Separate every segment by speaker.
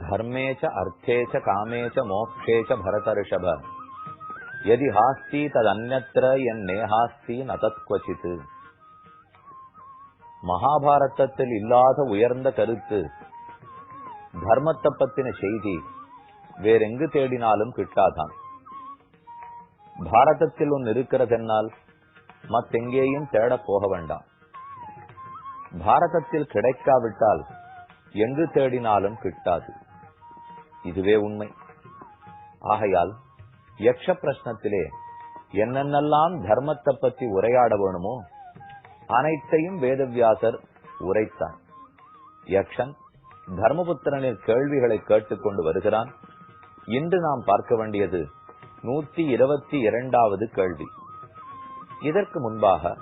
Speaker 1: धर्मे च अर्थे च कामे च मोक्षे च भरतर्षभ यदि हास्ति तदन्यत्र என்னேஹாஸ்தி न தத்வசித் மகாபாரதத்தில் இல்லாத உயர்ந்த கருத்து தர்மத்தை பத்தின செய்தி வேறெங்கு தேடினாலும் கிட்டாதான் பாரதத்தில் ஒன்று இருக்கிறதென்னால் மத்தெங்கேயும் தேடப் போக வேண்டாம் பாரதத்தில் கிடைக்காவிட்டால் எங்கு தேடினாலும் கிட்டாது. இதுவே உண்மை. ஆகையால் யக்ஷ பிரஷ்னத்திலே என்னென்னலாம் தர்மத்தை பத்தி உரையாட வேணுமோ அனைத்தையும் வேதவியாசர் உரைத்தான் யக்ஷன் தர்மபுத்திரனின் கேள்விகளை கேட்டுக்கொண்டு வருகிறான். இன்று நாம் பார்க்க வேண்டியது நூத்தி இருபத்தி இரண்டாவது கேள்வி. இதற்கு முன்பாக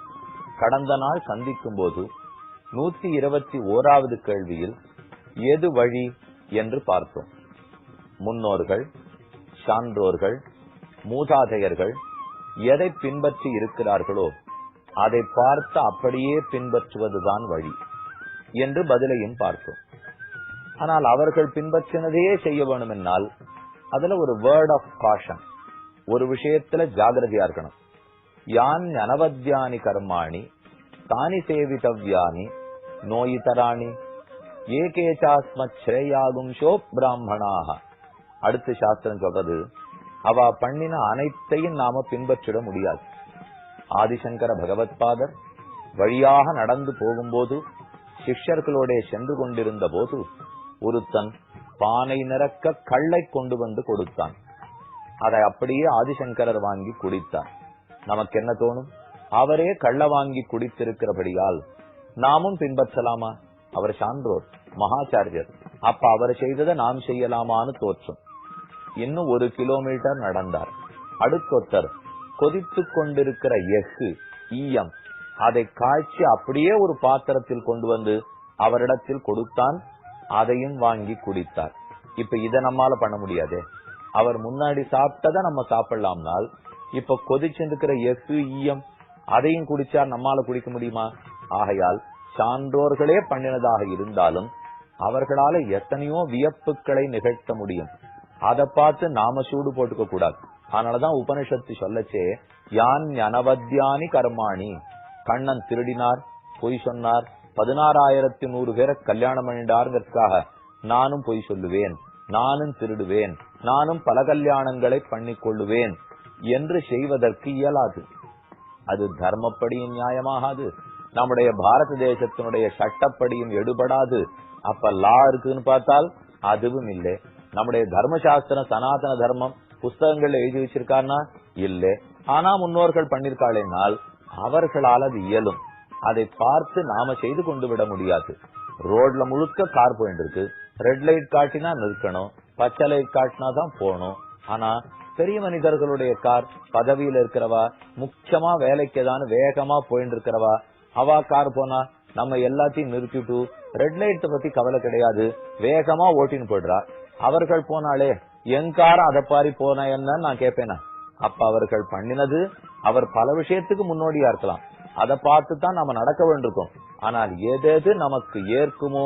Speaker 1: கடந்த நாள் சந்திக்கும் போது நூத்தி இருபத்தி ஓராவது கேள்வியில் எது வழி என்று பார்த்தோம். முன்னோர்கள் சான்றோர்கள் மூதாதையர்கள் எதை பின்பற்றி இருக்கிறார்களோ அதை பார்த்து அப்படியே பின்பற்றுவதுதான் வழி என்று பதிலையும் பார்த்தோம். ஆனால் அவர்கள் பின்பற்றினதையே செய்ய வேணுமென்னால் அதுல ஒரு வேர்ட் ஆஃப் காஷன் ஒரு விஷயத்துல ஜாகிரதையா இருக்கணும். யான் அனவத்தியானி கர்மாணி தானி சேவிதவ்யானி நோயிதராணி ஏகேச்சாஸ்மத் ஸ்ரேயாகும்ஷோ பிராமணாக அடுத்த சாஸ்திரம் சொல்றது அவ பண்ணின அனைத்தையும் நாம பின்பற்றிட முடியாது. ஆதிசங்கர பகவத்பாதர் வழியாக நடந்து போகும்போது சிஷ்யர்களோட சென்று கொண்டிருந்த போது ஒருத்தன் பானை நிறக்க கள்ளை கொண்டு வந்து கொடுத்தான். அதை அப்படியே ஆதிசங்கரர் வாங்கி குடித்தார் நமக்கு என்ன தோணும்? அவரே கள்ள வாங்கி குடித்திருக்கிறபடியால் நாமும் பின்பற்றலாமா? அவர் சான்றோர் மகாச்சாரியர். அப்ப அவர் செய்ததை நாம் செய்யலாமான்னு தோற்றும். இன்னும் ஒரு கிலோமீட்டர் நடந்தார். அடுத்தொத்தர் கொதித்து கொண்டிருக்கிற எஃகு ஈயம் அதை காய்ச்சி அப்படியே ஒரு பாத்திரத்தில் கொண்டு வந்து அவரிடத்தில் கொடுத்தான் அதையும் வாங்கி குடித்தார். இப்ப இத நம்மால பண்ண முடியாதே. அவர் முன்னாடி சாப்பிட்டதை நம்ம சாப்பிடலாம்னால் இப்ப கொதிச்சிருக்கிற எஃகு ஈயம் அதையும் குடிச்சா நம்மால குடிக்க முடியுமா? ஆகையால் சான்றோர்களே பண்ணினதாக இருந்தாலும் அவர்களால எத்தனையோ வியப்புகளை நிகழ்த்த முடியும். அதை பார்த்து நாம சூடு போட்டுக்க கூடாது. அதனாலதான் உபனிஷத்து சொல்லச்சே யான் அனவத்தியானி கர்மாணி. கண்ணன் திருடினார் பொய் சொன்னார். பதினாறாயிரத்தி நூறு பேரை கல்யாணம் பண்ணிட்டாருங்கிறதுக்காக நானும் பொய் சொல்லுவேன் நானும் திருடுவேன் நானும் பல கல்யாணங்களை பண்ணி கொள்ளுவேன் என்று செய்வதற்கு இயலாது. அது தர்மப்படியும் நியாயமாகாது. நம்முடைய பாரத தேசத்தினுடைய சட்டப்படியும் எடுபடாது. அப்ப லா இருக்குன்னு பார்த்தால் அதுவும் இல்லை. நம்முடைய தர்மசாஸ்திரம் சனாதன தர்மம் புஸ்தகங்கள்ல எழுதி வச்சிருக்காருன்னா இல்லை. ஆனா முன்னோர்கள் பண்ணிருக்காளேனால் அவர்களால் அது இயலும். அதை பார்த்து நாம செய்து கொண்டு விட முடியாது. ரோட்ல முழுக்க கார் போயிட்டு இருக்கு. ரெட் லைட் காட்டினா நிற்கணும். பச்சை லைட் காட்டினா தான் போகணும். ஆனா பெரிய மனிதர்களுடைய கார் பதவியில இருக்கிறவா முக்கியமா வேலைக்கு ஏதானு வேகமா போயிட்டு இருக்கிறவா அவா கார் போனா நம்ம எல்லாத்தையும் நிறுத்திட்டு ரெட் லைட்டை பத்தி கவலை கிடையாது. வேகமா ஓட்டின்னு போயிடுறா. அவர்கள் போனாலே என் கார அதை பாரி போன என்னன்னு நான் கேட்பேனா அப்ப அவர்கள் பண்ணினது அவர் பல விஷயத்துக்கு முன்னோடியா இருக்கலாம். அதை பார்த்து தான் நாம நடக்க வேண்டியிருக்கோம். ஆனால் எதெது நமக்கு ஏற்குமோ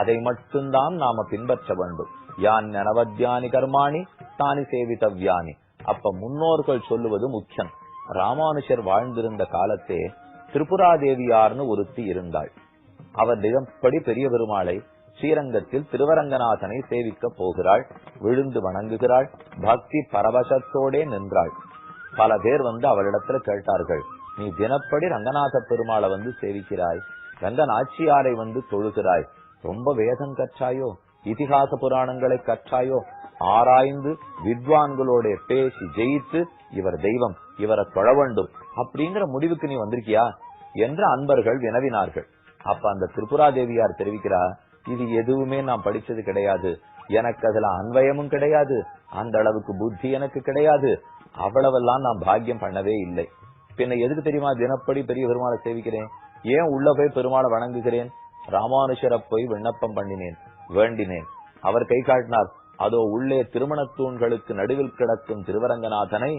Speaker 1: அதை மட்டும்தான் நாம பின்பற்ற வேண்டும். யான் நனவத்தியானி கர்மாணி தானி சேவித்தவ்யானி அப்ப முன்னோர்கள் சொல்லுவது முக்கியம். ராமானுஷர் வாழ்ந்திருந்த காலத்தே திரிபுராதேவியார்னு ஒருத்தி இருந்தாள். அவர் தினப்படி பெரிய பெருமாளை ஸ்ரீரங்கத்தில் திருவரங்கநாதனை சேவிக்க போகிறாள் விழுந்து வணங்குகிறாள் பக்தி பரவசத்தோடே நின்றாள். பல பேர் வந்து அவளிடத்துல கேட்டார்கள் நீ தினப்படி ரங்கநாத பெருமாளை வந்து சேவிக்கிறாய் ரங்கநாச்சியாரை வந்து தொழுகிறாய் ரொம்ப வேதம் கற்றாயோ இதிகாச புராணங்களை கற்றாயோ ஆராய்ந்து வித்வான்களோட பேசி ஜெயித்து இவர் தெய்வம் இவரை தொழ வேண்டும் அப்படிங்கிற முடிவுக்கு நீ வந்திருக்கியா என்று அன்பர்கள் வினவினார்கள். அப்ப அந்த திரிபுரா தேவியார் தெரிவிக்கிறார் இது எதுவுமே நான் படிச்சது கிடையாது. எனக்கு அதுல அன்வயமும் கிடையாது. அந்த அளவுக்கு புத்தி எனக்கு கிடையாது. அவ்வளவெல்லாம் நான் பாக்கியம் பண்ணவே இல்லை. பின்ன எதுக்கு தெரியுமா தினப்படி பெரிய பெருமாளை சேவிக்கிறேன்? ஏன் உள்ள போய் பெருமாளை வணங்குகிறேன்? ராமானுஷரை போய் விண்ணப்பம் பண்ணினேன் வேண்டினேன். அவர் கை காட்டினார் அதோ உள்ளே திருமண தூண்களுக்கு நடுவில் கிடக்கும் திருவரங்கநாதனை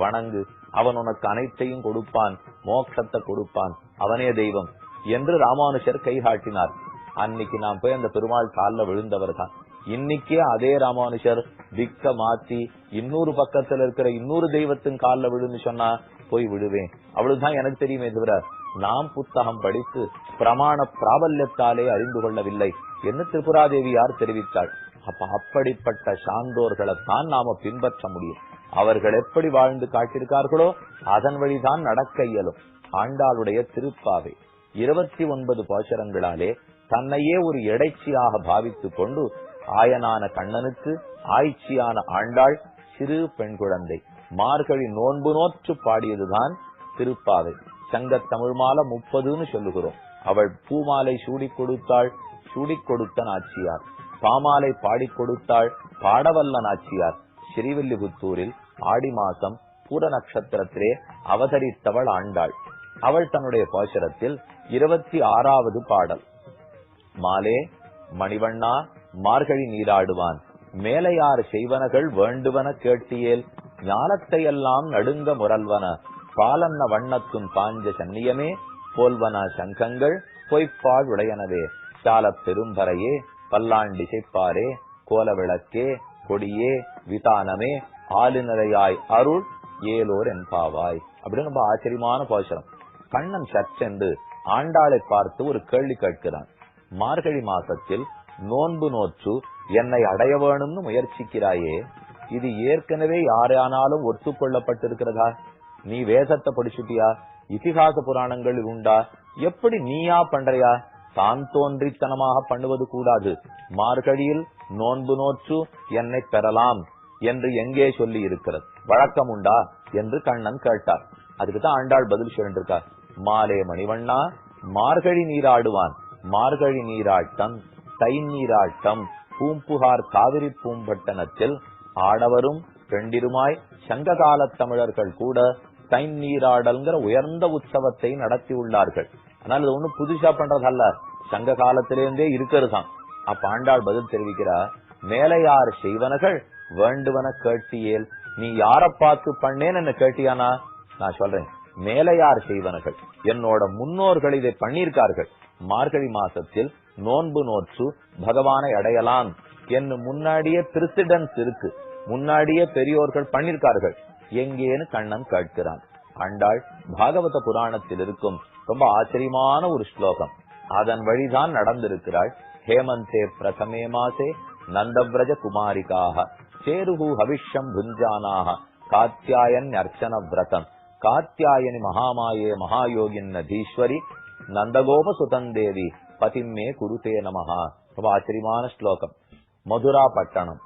Speaker 1: வணங்கு. அவன் உனக்கு அனைத்தையும் கொடுப்பான் மோட்சத்தை கொடுப்பான். அவனே தெய்வம் என்று ராமானுஷர் கை காட்டினார் அன்னைக்கு நான் போய் அந்த பெருமாள் காலில் விழுந்தவர் தான். இன்னைக்கே அதே ராமானுஷர் திக்க மாத்தி இன்னொரு பக்கத்துல இருக்கிற இன்னொரு தெய்வத்தின் கால்ல விழுன்னு சொன்னா போய் விடுவேன். அவ்வளவுதான் எனக்கு தெரியுமே தவிர நாம் புத்தகம் படித்து பிரமாண பிராபல்யத்தாலே அறிந்து கொள்ளவில்லை என்று திரிபுராதேவியார் தெரிவித்தாள். அப்ப அப்படிப்பட்ட சான்றோர்களை தான் நாம பின்பற்ற முடியும். அவர்கள் எப்படி வாழ்ந்து காட்டியிருக்கார்களோ அதன் வழிதான் நடக்க இயலும். ஆண்டாளுடைய திருப்பாவை இருபத்தி ஒன்பது பாசரங்களாலே தன்னையே ஒரு எடைச்சியாக பாவித்துக் கொண்டு ஆயனான கண்ணனுக்கு ஆய்ச்சியான ஆண்டாள் சிறு பெண் குழந்தை. மார்கழி நோன்பு நோற்று பாடியதுதான் திருப்பாவை. சங்க தமிழ் மாலை முப்பதுன்னு சொல்லுகிறோம். அவள் பூமாலை சூடிக் கொடுத்தாள் சூடிக் கொடுத்த நாச்சியார் பாமாலை பாடிக் கொடுத்தாள் பாடவல்ல நாச்சியார் ஸ்ரீவில்லிபுத்தூரில் ஆடி மாசம் பூர நட்சத்திரத்திலே அவதரித்தவள் ஆண்டாள். அவள் தன்னுடைய பாசுரத்தில் இருபத்தி ஆறாவது பாடல். மாலே மணிவண்ணா மார்கழி நீராடுவான். மேலையார் செய்வனகள் வேண்டுவன கேட்டியேல் ஞானத்தையெல்லாம் நடுங்க முரல்வன. பாலன்ன வண்ணத்தும் பாஞ்ச சன்னியமே போல்வன சங்கங்கள் பொய்ப்பாழ் உடையனவே. சாலப் பெரும்பறையே பல்லாண்டிசைப்பாரே கோல விளக்கே கொடியே விதானமே ஆளுநரையாய் அருள் ஏலோர் என்பாவாய் அப்படின்னு ரொம்ப ஆச்சரியமான பாசுரம். கண்ணன் சற்றென்று ஆண்டாளை பார்த்து ஒரு கேள்வி கேட்கிறான். மார்கழி மாசத்தில் நோன்பு நோற்று என்னை அடைய வேணும்னு முயற்சிக்கிறாயே இது ஏற்கனவே யாரானாலும் ஒத்துக்கொள்ளப்பட்டிருக்கிறதா? நீ வேதத்தை படிச்சுட்டியா? இதிகாச புராணங்கள் உண்டா? எப்படி நீயா பண்றியா? தான் தோன்றித்தனமாக பண்ணுவது கூடாது. மார்கழியில் நோன்பு நோற்று என்னை பெறலாம். என்று எங்கே சொல்லி இருக்கிறது? வழக்கம் உண்டா? என்று கண்ணன் கேட்டார். அதுக்கு தான் ஆண்டாள் பதில் சொல்லிருக்கார் மாலே மணிவண்ணா மார்கழி நீராடுவான். மார்கழி நீராட்டம் தை நீராட்டம். பூம்புகார் காவிரி பூம்பட்டணத்தில் ஆடவரும் பெண்டிருமாய் சங்ககால தமிழர்கள் கூட தை நீராடல்ங்கிற உயர்ந்த உற்சவத்தை நடத்தி உள்ளார்கள். ஆனால் இது ஒண்ணும் புதுசா பண்றதல்ல. சங்க காலத்திலிருந்தே இருக்கிறதுதான். அப்ப ஆண்டாள் பதில் தெரிவிக்கிறார். மேலையார் செய்வனகள் வேண்டுவன கேட்டியேல் நீ யார பார்த்து பண்ணேன்னு என்ன கேட்டியானா? நான் சொல்றேன் மேலையார் செய்வனர்கள் என்னோட முன்னோர்கள் இதை பண்ணியிருக்கார்கள். மார்கழி மாசத்தில் நோன்பு நோற்று பகவானை அடையலாம் என்று முன்னாடியே பிரிசிடன்ஸ் இருக்கு. முன்னாடியே பெரியோர்கள் பண்ணிருக்கார்கள் எங்கேன்னு கண்ணன் கேட்கிறான். ஆண்டாள் பாகவத புராணத்தில் இருக்கும் ரொம்ப ஆச்சரியமான ஒரு ஸ்லோகம். அதன் வழிதான் நடந்திருக்கிறாள். ஹேமந்தே பிரதமே மாசே நந்தவிரஜ குமாரிகாக. சேருகு ஹவிஷம் புஞ்சானாக காத்தியாயன் அர்ச்சன விரதம். காத்தியாயனி மகாமாயே மகாயோகின் நதீஸ்வரி நந்தகோப சுதந்தேவி பதிம்மே குருதே நமஹா. ரொம்ப ஆச்சரியமான ஸ்லோகம். மதுரா பட்டணம்.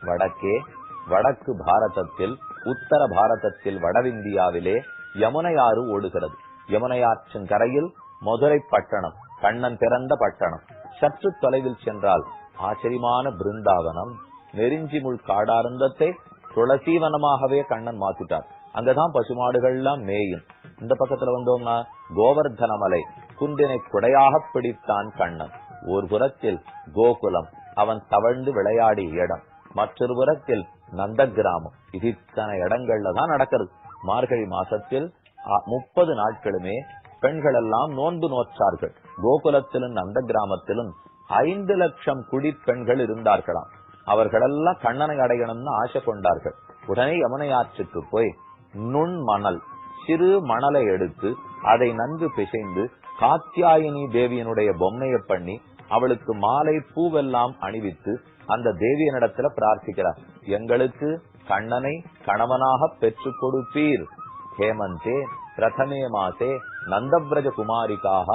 Speaker 1: வடக்கே வடக்கு பாரதத்தில் உத்தர பாரதத்தில் வடவிந்தியாவிலே யமுனையாறு ஓடுகிறது. யமுனையாற்றின் கரையில் மதுரை பட்டணம் கண்ணன் பிறந்த பட்டணம். சற்று தொலைவில் சென்றால் ஆச்சரியமான பிருந்தாவனம். நெருஞ்சி முள் காடாரந்தத்தை துளசீவனமாகவே கண்ணன் மாத்திட்டார் அங்கதான் பசுமாடுகள்லாம் மேயும். இந்த பக்கத்துல வந்தோம்னா கோவர்தன மலை குந்தினை குடையாக பிடித்தான் கண்ணன். ஒரு புறத்தில் கோகுலம் அவன் தவழ்ந்து விளையாடிய இடம். மற்றொரு புறத்தில் நந்த கிராமம் இது இத்தனை இடங்கள்ல தான் நடக்கிறது. மார்கழி மாசத்தில் முப்பது நாட்களுமே பெண்கள் எல்லாம் நோன்பு நோற்றார்கள். கோகுலத்திலும் நந்த கிராமத்திலும் ஐந்து லட்சம் குடி பெண்கள் இருந்தார்களாம். அவர்களெல்லாம் கண்ணனை அடையணும்னு ஆசை கொண்டார்கள். உடனே யமுனை ஆற்றுக்கு போய் நுண் மணல் சிறு மணலை எடுத்து அதை நன்கு பிசைந்து காத்தியாயினி தேவியனுடைய பொம்மையை பண்ணி அவளுக்கு மாலை பூவெல்லாம் அணிவித்து அந்த தேவியனிடத்துல பிரார்த்திக்கிறார். எங்களுக்கு கண்ணனை கணவனாக பெற்றுக் கொடுப்பீர். ஹேமந்தே பிரதமே மாசே நந்தபிரஜ குமாரிக்காக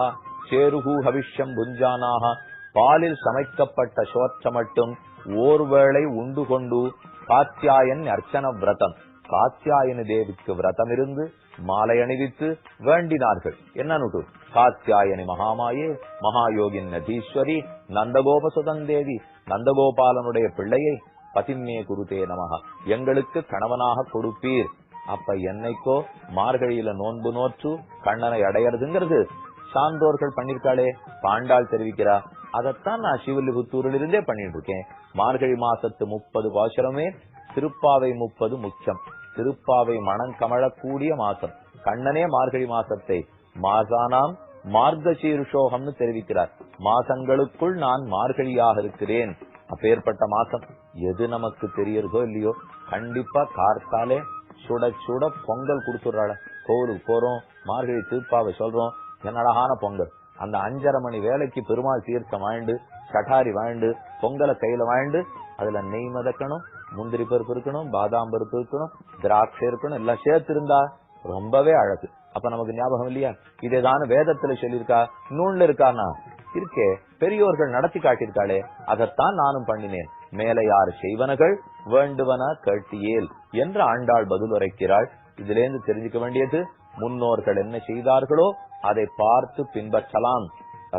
Speaker 1: சேருகு ஹவிஷ்யம் புஞ்சானாக பாலில் சமைக்கப்பட்ட சோற்ற மட்டும் ஓர்வேளை உண்டு கொண்டு காத்தியாயன் அர்ச்சன விரதம். காத்தியாயனி தேவிக்கு விரதம் இருந்து மாலை அணிவித்து வேண்டினார்கள். என்னன்னு காத்தியாயனி மகாமாயே மகாயோகின் நதீஸ்வரி நந்தகோப சுதந்தேவி நந்தகோபாலனுடைய பிள்ளையை பதிமே குருதே நமகா. எங்களுக்கு கணவனாக கொடுப்பீர். அப்ப என்னைக்கோ மார்கழியில நோன்பு நோற்று கண்ணனை அடையறதுங்கிறது. சான்றோர்கள் பண்ணிருக்காளே பாண்டாள் தெரிவிக்கிறா. அதைத்தான் நான் சிவலிபுத்தூரில் இருந்தே பண்ணிட்டு இருக்கேன் மார்கழி மாசத்து முப்பது பாசுரமே திருப்பாவை முப்பது முச்சம். திருப்பாவை மனம் கமழக்கூடிய மாசம். கண்ணனே மார்கழி மாசத்தை. மாசானாம் மார்க்க சீருஷோகம்னு தெரிவிக்கிறார். மாசங்களுக்குள் நான் மார்கழியாக இருக்கிறேன். அப்பேற்பட்ட மாசம். எது நமக்கு தெரியறதோ இல்லையோ? கண்டிப்பா கார்த்தாலே சுட சுட பொங்கல் கொடுத்துடுறாள. கோவிலுக்கு போறோம் மார்கழி திருப்பாவை சொல்றோம். என்ன அழகான பொங்கல். அந்த அஞ்சரை மணி வேலைக்கு பெருமாள் தீர்த்தம் வாங்கிண்டு கட்டாரி வாங்கிண்டு பொங்கலை கையில வாங்கிண்டு அதுல நெய் மதக்கணும் முந்திரி பருப்பு இருக்கணும் பாதாம் பருப்பு இருக்கணும் திராட்சை இருக்கணும் எல்லாம் சேர்த்து இருந்தா ரொம்பவே அழகு. அப்ப நமக்கு ஞாபகம் இல்லையா? இதேதான வேதத்துல சொல்லியிருக்கா நூல்ல இருக்கானா? இருக்கே பெரியோர்கள் நடத்தி காட்டியிருக்காளே அதைத்தான் நானும் பண்ணினேன். மேலையார் செய்வனகள்? வேண்டுவன கேட்டியேல் என்று ஆண்டாள் பதில் உரைக்கிறாள் இருந்து தெரிஞ்சுக்க வேண்டியது முன்னோர்கள் என்ன செய்தார்களோ அதை பார்த்து பின்பற்றலாம்.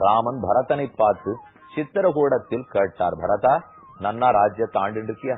Speaker 1: ராமன் பரதனை பார்த்து சித்திரகூடத்தில் கேட்டார் பரதா நன்னா ராஜ்யத்தை ஆண்டு இருக்கியா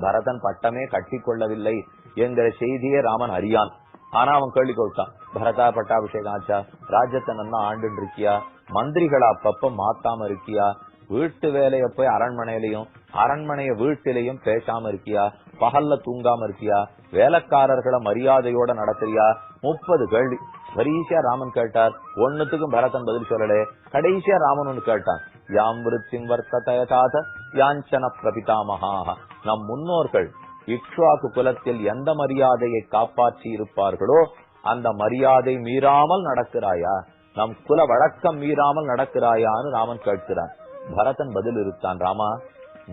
Speaker 1: பரதன் பட்டமே கட்டி கொள்ளவில்லை. என்கிற செய்தியே ராமன் அறியான். ஆனா அவன் கேள்வி கொடுத்தான் பரதா பட்டாபிஷேகம் ஆச்சா? ராஜ்யத்தை நன்னா ஆண்டு இருக்கியா மந்திரிகளை அப்பப்ப மாத்தாம இருக்கியா? வீட்டு வேலைய போய் அரண்மனையிலையும் அரண்மனைய வீட்டிலையும் பேசாம இருக்கியா? பகல்ல தூங்காம இருக்கியா? வேலைக்காரர்களை மரியாதையோட நடத்துறியா? முப்பது கேள்வி. வரிசையா ராமன் கேட்டார். ஒன்னுத்துக்கும் பரதன் பதில் சொல்லலே. கடைசியா ராமன் ஒன்னு கேட்டான். யாம் விருத்திம் வர்த்ததயதாத யாஞ்சன பிரபிதாமகாக நம் முன்னோர்கள் இக்ஷ்வாக்கு குலத்தில் எந்த மரியாதையை காப்பாற்றி இருப்பார்களோ அந்த மரியாதை மீறாமல் நடக்கிறாயா? நம் குல வழக்கம் மீறாமல் நடக்கிறாயான்னு ராமன் கேட்கிறான். பரதன் பதில் இருக்கான் ராமா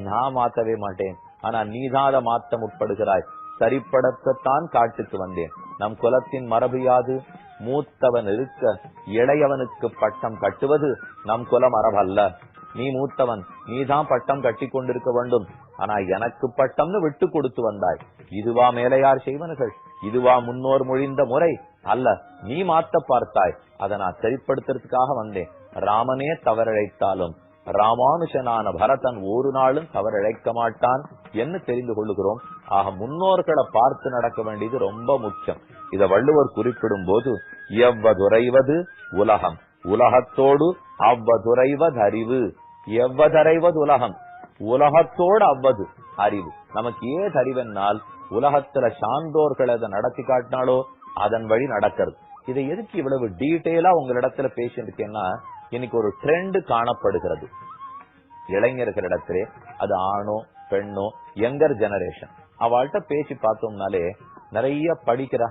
Speaker 1: நான் மாத்தவே மாட்டேன். ஆனா நீதான் அதை மாத்த முற்படுகிறாய். சரிப்படத்தான் காட்டுக்கு வந்தேன். நம் குலத்தின் மரபு யாது? மூத்தவன் இருக்க இளையவனுக்கு பட்டம் கட்டுவது நம் குல மரபல்ல. நீ மூத்தவன் நீதான் பட்டம் கட்டி கொண்டிருக்க வேண்டும். ஆனா எனக்கு பட்டம்னு விட்டு கொடுத்து வந்தாய். இதுவா மேலையார் செய்வனுகள் இதுவா முன்னோர் மொழிந்த முறை அல்ல நீ மாத்த பார்த்தாய். அதை நான் சரிப்படுத்துறதுக்காக வந்தேன். ராமனே தவறழைத்தாலும் ராமானுஷனான பரதன் ஒரு நாளும் தவறிழைக்க மாட்டான் என்று தெரிந்து கொள்ளுகிறோம். ஆக முன்னோர்களை பார்த்து நடக்க வேண்டியது ரொம்ப முக்கியம். இத வள்ளுவர் குறிப்பிடும் போது எவ்வதுரைவது உலகம்? உலகத்தோடு அவ்வதுரைவது அறிவு. எவ்வதரைவது உலகம்? உலகத்தோடு அவ்வது அறிவு. நமக்கு ஏது அறிவென்னால் உலகத்துல சான்றோர்கள் அதை நடத்தி காட்டினாலோ அதன் வழி நடக்கிறது. இதை எதுக்கு இவ்வளவு டீட்டெயிலா உங்களிடத்துல பேசியிருக்கேன்னா இன்னைக்கு ஒரு ட்ரெண்ட் காணப்படுகிறது. இளைஞர்களிடத்திலே அது ஆணோ பெண்ணோ யங்கர் ஜெனரேஷன். அவள்கிட்ட பேசி பார்த்தோம்னாலே நிறைய படிக்கிறா.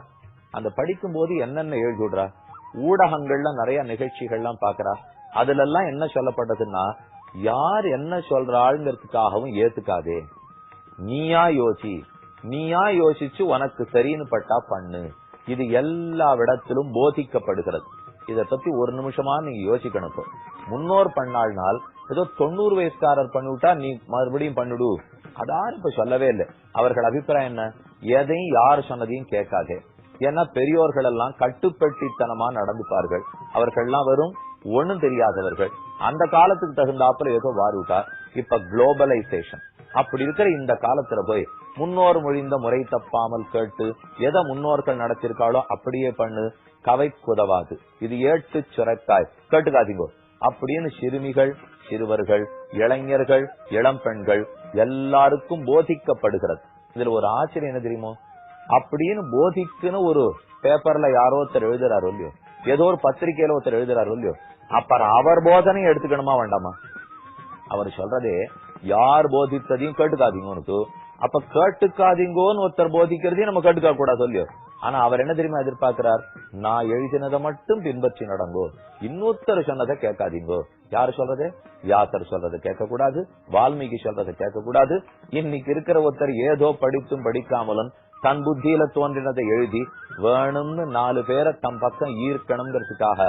Speaker 1: அந்த படிக்கும் போது என்னென்ன எழுதி விடுறா? ஊடகங்கள்ல நிறைய நிகழ்ச்சிகள்லாம் பாக்குறா அதுல எல்லாம் என்ன சொல்லப்பட்டதுன்னா யார் என்ன சொல்றாளுங்கிறதுக்காகவும் ஏத்துக்காதே. நீயா யோசி. நீயா யோசிச்சு உனக்கு சரின்னு பட்டா பண்ணு. இது எல்லா விடத்திலும் போதிக்கப்படுகிறது. இத பத்தி ஒரு நிமிஷமா நீங்க யோசிக்கணும் இப்போ. முன்னோர் பண்ணாள்னால் ஏதோ தொண்ணூறு வயசுக்காரர் பண்ணிவிட்டா நீ மறுபடியும் பண்ணிடு. அதாரும் இப்ப சொல்லவே இல்லை. அவர்கள் அபிப்பிராயம் என்ன? எதையும் யார் சொன்னதையும் கேட்காதே. ஏன்னா பெரியோர்கள் எல்லாம் கட்டுப்பட்டித்தனமா நடந்துப்பார்கள். அவர்கள்லாம் வெறும் ஒண்ணும் தெரியாதவர்கள். அந்த காலத்துக்கு தகுந்தாப்புல ஏதோ வாரிவிட்டா இப்ப குளோபலைசேஷன் அப்படி இருக்கிற இந்த காலத்துல போய் முன்னோர் மொழிந்த முறை தப்பாமல் கேட்டு எதை முன்னோர்கள் நடத்திருக்காளோ அப்படியே பண்ணு கவை குதவாது இது ஏட்டு சுரக்காய். கேட்டுக்காதீங்கோ. அப்படின்னு சிறுமிகள் சிறுவர்கள் இளைஞர்கள் இளம் பெண்கள் எல்லாருக்கும் போதிக்கப்படுகிறது. இதுல ஒரு ஆச்சரியம் என்ன தெரியுமோ? அப்படின்னு போதிக்குன்னு ஒரு பேப்பர்ல யாரோ ஒருத்தர் எழுதுறாரு இல்லையோ? ஏதோ ஒரு பத்திரிகையில ஒருத்தர் எழுதுறாரு இல்லையோ? அப்புறம் அவர் போதனையும் எடுத்துக்கணுமா வேண்டாமா? அவர் சொல்றதே யார் போதித்ததையும் கேட்டுக்காதீங்க உனக்கு அப்ப கேட்டுக்காதீங்கோன்னு ஒருத்தர் போதிக்கிறதையும் நம்ம கேட்டுக்க கூடாது சொல்லியோ ஆனா அவர் என்ன தெரியுமா எதிர்பார்க்கிறார்? நான் எழுதினதை மட்டும் பின்பற்றி நடங்கோ. இன்னொருத்தர் சொன்னதை கேட்காதீங்கோ. யாரு சொல்றது? யாத்தர் சொல்றதை கேட்க கூடாது வால்மீகி சொல்றதை கேட்க கூடாது இன்னைக்கு இருக்கிற ஒருத்தர் ஏதோ படித்தும் படிக்காமலும் தன் புத்தியில தோன்றினதை எழுதி வேணும்னு நாலு பேரை தம் பக்கம் ஈர்க்கணுங்கிறதுக்காக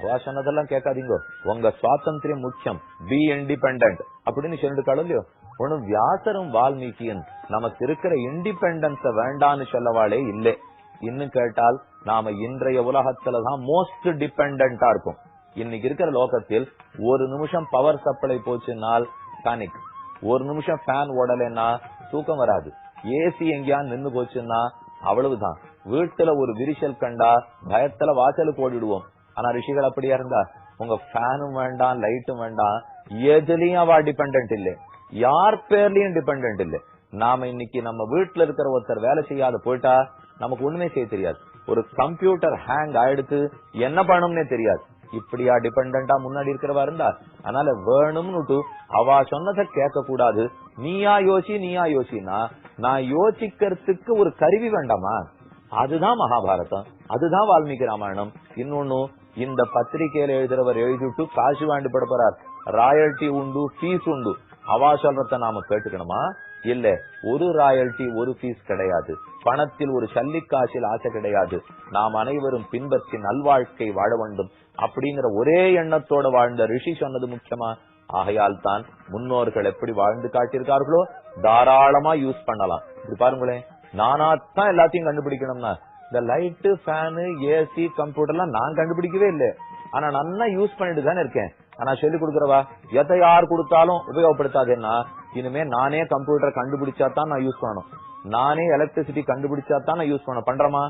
Speaker 1: அவா சொன்னதெல்லாம் கேட்காதீங்க. உங்க சுவாதந்திரம் முக்கியம். பி இண்டிபெண்டன்ட் அப்படின்னு சொல்லிட்டு இல்லையோ ஒண்ணும் வியாசரும் வால்மீகியும் நமக்கு இருக்கிற இண்டிபெண்டன்ஸ வேண்டான்னு சொல்லவாளே இல்லை. இன்னும் கேட்டால் நாம இன்றைய உலகத்துல தான் மோஸ்ட் டிபெண்டா இருக்கும். இன்னைக்கு இருக்கிற லோகத்தில் ஒரு நிமிஷம் பவர் சப்ளை போச்சுன்னால் பேனிக் ஒரு நிமிஷம் ஃபேன் ஓடலைன்னா தூக்கம் வராது. ஏசி எங்கேயா நின்னு போச்சுன்னா அவ்வளவுதான். வீட்டுல ஒரு விரிசல் கண்டா பயத்துல வாசலுக்கு ஓடிடுவோம் ஆனா ரிஷிகள் அப்படியா இருந்தா உங்க ஃபேனும் வேண்டாம் லைட்டும் வேண்டாம் எதுலயும் அவ டிபெண்ட் இல்ல. யார் பேர்லயும் டிபெண்ட் இல்ல. நாம இன்னைக்கு நம்ம வீட்டுல இருக்கிற ஒருத்தர் வேலை செய்யாத போயிட்டா நமக்கு ஒண்ணுமே செய்ய தெரியாது. ஒரு கம்ப்யூட்டர் ஹேங் ஆயிடுத்து என்ன பண்ணணும்னே தெரியாது. இப்படியா டிபெண்டா முன்னாடி இருக்கிறவா இருந்தா? அதனால வேணும்னு அவ சொன்னதை கேட்க கூடாது நீயா யோசி நீயா யோசினா நான் யோசிக்கிறதுக்கு ஒரு கருவி வேண்டாமா? அதுதான் மகாபாரதம். அதுதான் வால்மீகி ராமாயணம். இன்னொன்னு இந்த பத்திரிகையில எழுதுறவர் எழுதிட்டு காசு வாண்டி பட போறார். ராயல்டி உண்டு ஃபீஸ் உண்டு. அவா சொல்றத நாம கேட்டுக்கணுமா? இல்ல ஒரு ராயல்டி ஒரு பீஸ் கிடையாது. பணத்தில் ஒரு சல்லிக்காசில் ஆசை கிடையாது. நாம் அனைவரும் பின்பற்றி நல்வாழ்க்கை வாழ வேண்டும். அப்படிங்கிற ஒரே எண்ணத்தோட வாழ்ந்த ரிஷி சொன்னது முக்கியமா? ஆகையால் தான் முன்னோர்கள் எப்படி வாழ்ந்து காட்டியிருக்கார்களோ தாராளமா யூஸ் பண்ணலாம். இப்படி பாருங்களேன் நானாத்தான் எல்லாத்தையும் கண்டுபிடிக்கணும்னா இந்த லைட்டு ஃபேனு ஏசி கம்ப்யூட்டர்லாம் நான் கண்டுபிடிக்கவே இல்லை. ஆனா நான் யூஸ் பண்ணிட்டு தானே இருக்கேன். ஆனா சொல்லி கொடுக்கறவா எதை யார் கொடுத்தாலும் உபயோகப்படுத்தாதுன்னா இனிமே நானே கம்ப்யூட்டர் கண்டுபிடிச்சா தான் நான் யூஸ் பண்ணணும். நானே எலக்ட்ரிசிட்டி கண்டுபிடிச்சா தான் நான் யூஸ் பண்ண பண்றமா?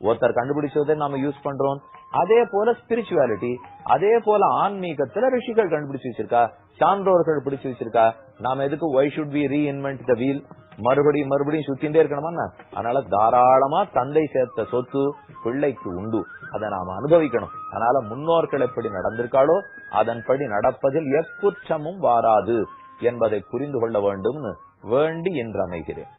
Speaker 1: ஒருத்தர் கண்டுபிடிச்சதை நாம யூஸ் பண்றோம். அதே போல ஸ்பிரிச்சுவாலிட்டி அதே போல ஆன்மீகத்துல ரிஷிகள் கண்டுபிடிச்சு வச்சிருக்கா? சான்றோர்கள் பிடிச்சு வச்சிருக்கா? நாம எதுக்கு why should be reinvent the wheel மறுபடியும் மறுபடியும் சுத்தின்றே இருக்கணுமா அதனால தாராளமா தந்தை சேர்த்த சொத்து பிள்ளைக்கு உண்டு. அதை நாம அனுபவிக்கணும். அதனால முன்னோர்கள் எப்படி நடந்திருக்காளோ அதன்படி நடப்பதில் எக்குற்றமும் வாராது. என்பதை புரிந்து கொள்ள வேண்டும் வேண்டி என்று அமைகிறேன்.